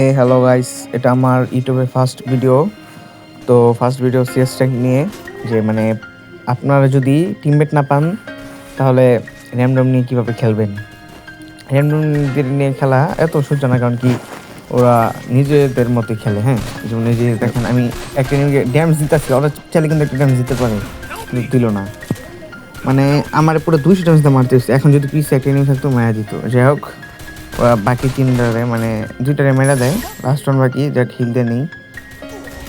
এ hello guys এটা আমার ইউটিউবে ফার্স্ট ভিডিও তো ফার্স্ট ভিডিও সিএস ট্যাঙ্ক নিয়ে, যে মানে আপনারা যদি টিমমেট না পান, তাহলে র্যান্ডম নিয়ে কীভাবে খেলবেন? র্যান্ডমদের নিয়ে খেলা এত সোজা না, কারণ কি ওরা নিজেদের মতোই খেলে হ্যাঁ? যেমন যে দেখেন, আমি একটা নিয়ে ড্যামেজ দিতেছি, ওরা চাইলে কিন্তু একটা ড্যামেজ দিতে পারে দিল না। মানে আমার পুরো দুইশো ড্যামেজ মারতে এখন যদি পিস একটা নিয়ে থাকতো, মায়া দিত। যাই হোক বাকি তিনটারে মানে দুইটারে মেরা দেয়। লাস্ট ওয়ান বাকি যা হিলতে নেই।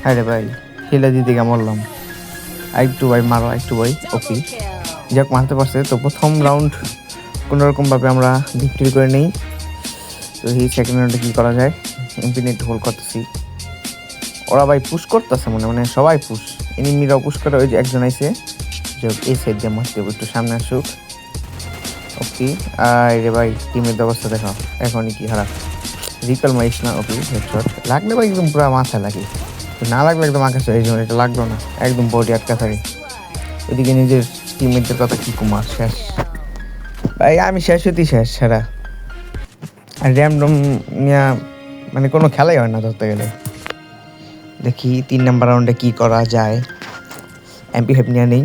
হ্যাঁ রে ভাই হিলে দিতে গিয়ে মরলাম। একটু ভাই, মারো একটু ভাই ওকে যাক, মারতে পারছে। তো প্রথম রাউন্ড কোনোরকমভাবে আমরা ভিক্টরি করে নেই। তো এই সেকেন্ড রাউন্ডে কী করা যায়? ইনফিনিট হোল করতেছি। ওরা ভাই পুশ করতেছে মনে মানে সবাই পুশ এনিমিরাও পুশ করে, ওই যে একজন আইসে যে এই সাইড দিয়ে মারতে একটু সামনে আসুক। ওকে, আর রে ভাই, টিমের অবস্থা দেখো, এখনই কি হারা রিকল মারিস না, ওকে হেডশট লাগলে ভাই একদম পুরো মাথা লাগে। না লাগলে একদম আকাশে, এই জন্য এটা লাগল না। একদম বডি আটকা থাকে। ওইদিকে নিজের টিমমেটদের কথা কি কুমার শেষ। ভাই, আমি শেষ হতেই শেষ সারা আর র্যামডম নিয়ে মানে কোনো খেলাই হয় না ধরতে গেলে। দেখি, তিন নাম্বার রাউন্ডে কি করা যায়। এমপি ফাইভ নিয়ে নেই।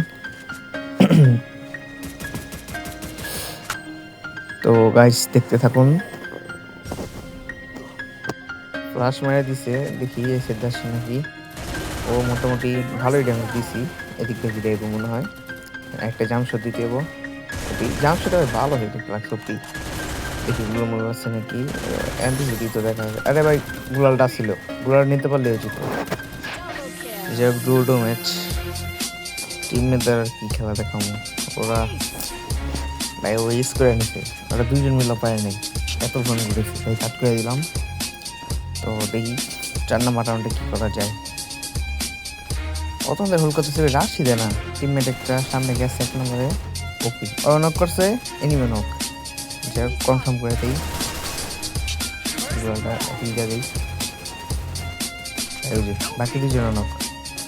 তো গাইস দেখতে থাকুন। ফ্লাশ মেরে দিছে, দেখি সেট আসছে নাকি। ও মোটামুটি ভালোই ড্যামেজ দিছি, এদিক থেকে দেবো মনে হয়। একটা জামশট দিতে দেবো জামশট ভালো হয়ে দেখতে লাগছে সত্যি। দেখি গুলো মনে হচ্ছে নাকি। যদি তো দেখা যাবে। আরে ভাই, গুলালটা ছিল। গুলাল নিতে পারলে উচিত যে ডুডো ম্যাচ টিমমেটদের আর কি খেলা দেখাবো। ওরা ভাই ও ইস করে নিছে। ওরা দুইজন মিলে পায় নাই। এত ফোন ঘুরেছে, তাই কাট করে দিলাম। তো দেখি চার নাম্বার রাউন্ডে কী করা যায়। অতন্দের হোল করতেছে রাশি দেয় না। টিমমেট একটা সামনে গেছে এক নম্বরে ওপি ও নক করছে এনিমে নক যা কনফার্ম করে দিই। হিলটা দিই। বাকি দুজন নক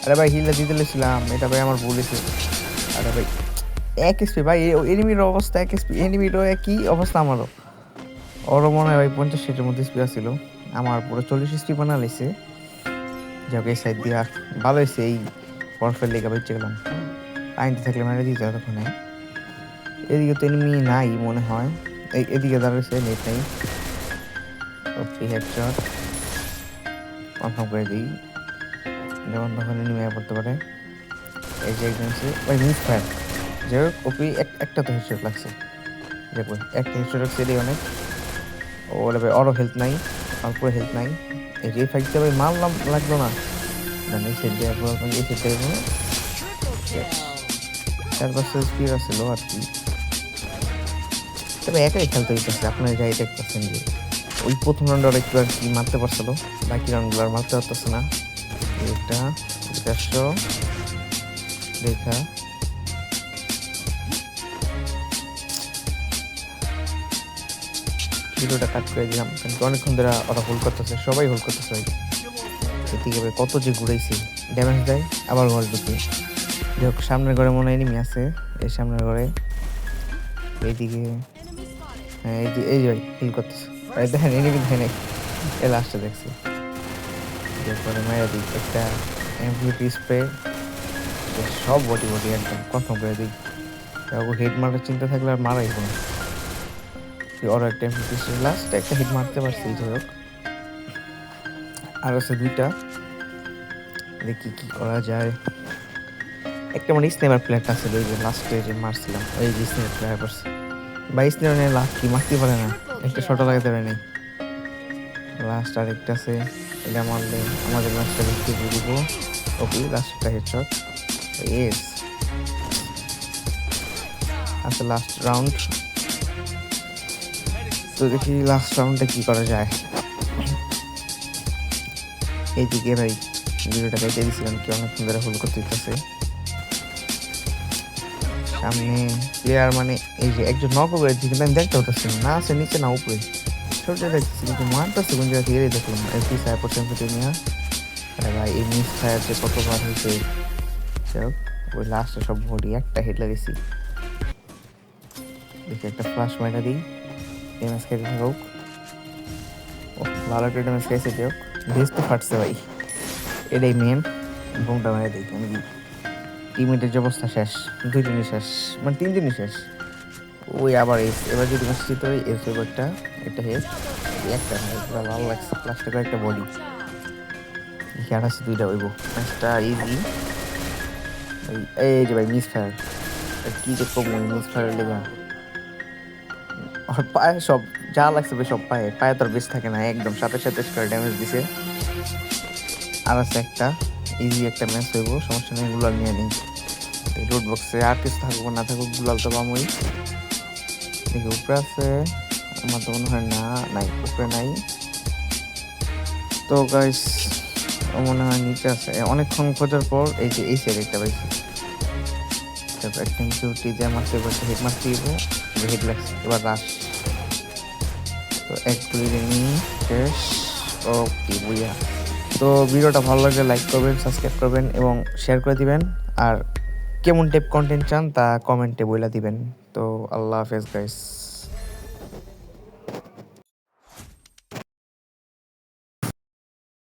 আরে ভাই হিলটা দিতে লেছিলাম এটা ভাই আমার ভুল আরে ভাই। এক এসপি ভাই এনিমির অবস্থা এক এসপি এনিমিরও একই অবস্থা আমারও। ওরও মনে হয় ভাই পঞ্চাশ সিটের মধ্যে স্পি ছিল আমার পুরো চল্লিশ স্পি বানা লেছে যাক এই সাইড দিয়ে ভালো হয়েছে এই পরফেল লেগে বেঁচে গেলাম। আইনতে থাকলে মেরে দিতে তখন এদিকে তো এনিমি নাই মনে হয়। এই এদিকে দাঁড়িয়েছে নেট নেই। ওকে হেডশট কনফার্ম করে দিই। যখন তখন এনিমি পড়তে পারে। এই যে একজন আছে, ওই মিস ফায়ার যাই হোক ওপি এক- একটা তো হেডশট লাগছে। একটা হেডশট অনেক। ওর ভাই, অরও হেলথ নাই অল্প হেলথ নাই। এই যে ফাইটটা ভাই, মারলাম, লাগল না। জানি এই এই চার পাঁচশো স্পিড আছিল আর কি তবে একাই খেলতে হইতেছে, আপনারা যাই দেখতেছেন যে। ওই প্রথম রাউন্ডে একটু আর কি মারতে পারছিল, বাকি রাউন্ডগুলো আর মারতে পারতেছে না। এটা ভিডিওটা কাট করে দিলাম। কারণ অনেকক্ষণ ধরে ওরা হোল্ড করতেছে, সবাই হোল্ড করতেছে এদিকে কত যে ঘুরাইছি ড্যামেজ দেয়, আবার ঘর ঢুকে। যাই হোক, সামনের ঘরে মনে এনিমি আছে, এই সামনের ঘরে। এইদিকে হ্যাঁ এই এই ভাই ফিল করতেছে। ভাই দেখেন এনিমি দেখেন এই লাস্টে দেখছি। এরপরে মায়ের দিই, একটা এমভিপি স্প্রে সব বডি বডি একদম কনফার্ম করে দিই। হেড মারার চিন্তা থাকলে আর মারাই কোনো ওর একটা এমভিপি লাস্ট একটা হিট মারতে পারছি যাই হোক। আর আছে দুইটা। দেখি কি করা যায়। একটা মানে স্নেমার প্লেয়ারটা ছিল ওই যে লাস্টে যে মারছিলাম, ওই যে স্নেমার প্লেয়ার করছে। বা স্নেমার নিয়ে লাস্ট কি? মারতে পারে না। একটা শটও লাগাতে পারে নাই। লাস্ট আর একটা আছে, এটা মারলে আমাদের ম্যাচটা দেখতে দিব? ওকে লাস্টটা হেডশট এস আচ্ছা লাস্ট রাউন্ড তো দেখি লাস্ট রাউন্ডে কি করা যায়। এইদিকে ভাই, ভিডিওটা কেটে দিয়েছিলাম, কি অনেক ধরে হোল করতে দিতেছে। সামনে প্লেয়ার মানে এই যে একজন নক করেছি কিন্তু আমি দেখতে পাচ্ছি না আছে নিচে, না উপরে। ছোট দেখতেছি, কিন্তু মারতেছে, কোন জায়গা থেকে দেখলাম। এসি সাহেব পর্যন্ত নিয়ে ভাই, এই মিস ফায়ার যে কতবার হয়েছে। ওই লাস্টে সব বডি একটা হেড লাগিয়েছি। দেখি একটা ফ্লাশ মারা দিই। ড্যামেজ খেতে থাকুক ও ভালো একটা ড্যামেজ খেয়েছে কেউ বেশ তো ফাটছে ভাই। এটাই মেন বোমটা মারে দেখি আমি কি টিমের যে অবস্থা শেষ দুই দিনই শেষ মানে তিন দিনই শেষ। ওই আবার এস এবার যদি ম্যাচ জিতে হয় এস একটা এটা হেস একটা লাল লাগছে লাস্টে একটা বডি এখানে আছে দুইটা হইব। ম্যাচটা ইজি এই যে ভাই মিস ফায়ার কি যে কম মিস ফায়ার লেগা। আর পায়ে সব, যা লাগছে সব পায়ে। পায়ে তোর বেশ থাকে না, একদম সাথে সাথে করে ড্যামেজ দিছে। আর আছে একটা ইজি একটা ম্যাচ হইব, সমস্যা নেই, গুলাল নিয়ে নিই। রোড বক্সে আর কিছু থাকব না থাকুক, গুলাল তো পামই। দেখি, উপরে আছে, আমার তো মনে হয় না, নাই, উপরে নাই। তো গাইস মনে হয় নিচে আছে। অনেকক্ষণ খোঁজার পর এই যে এই সাইড একটা পাইছি। তারপর কিউটি যে আমার সেবার হেড মারতে দিব হেড লাগছে এবার রাস তো এক গুলি নিয়ে শেষ ওকে বুঝা তো ভিডিওটা ভালো লাগলে লাইক করবেন সাবস্ক্রাইব করবেন এবং শেয়ার করে দিবেন। আর কেমন টাইপ কন্টেন্ট চান তা কমেন্টে বইলা দিবেন। তো আল্লাহ হাফেজ গাইস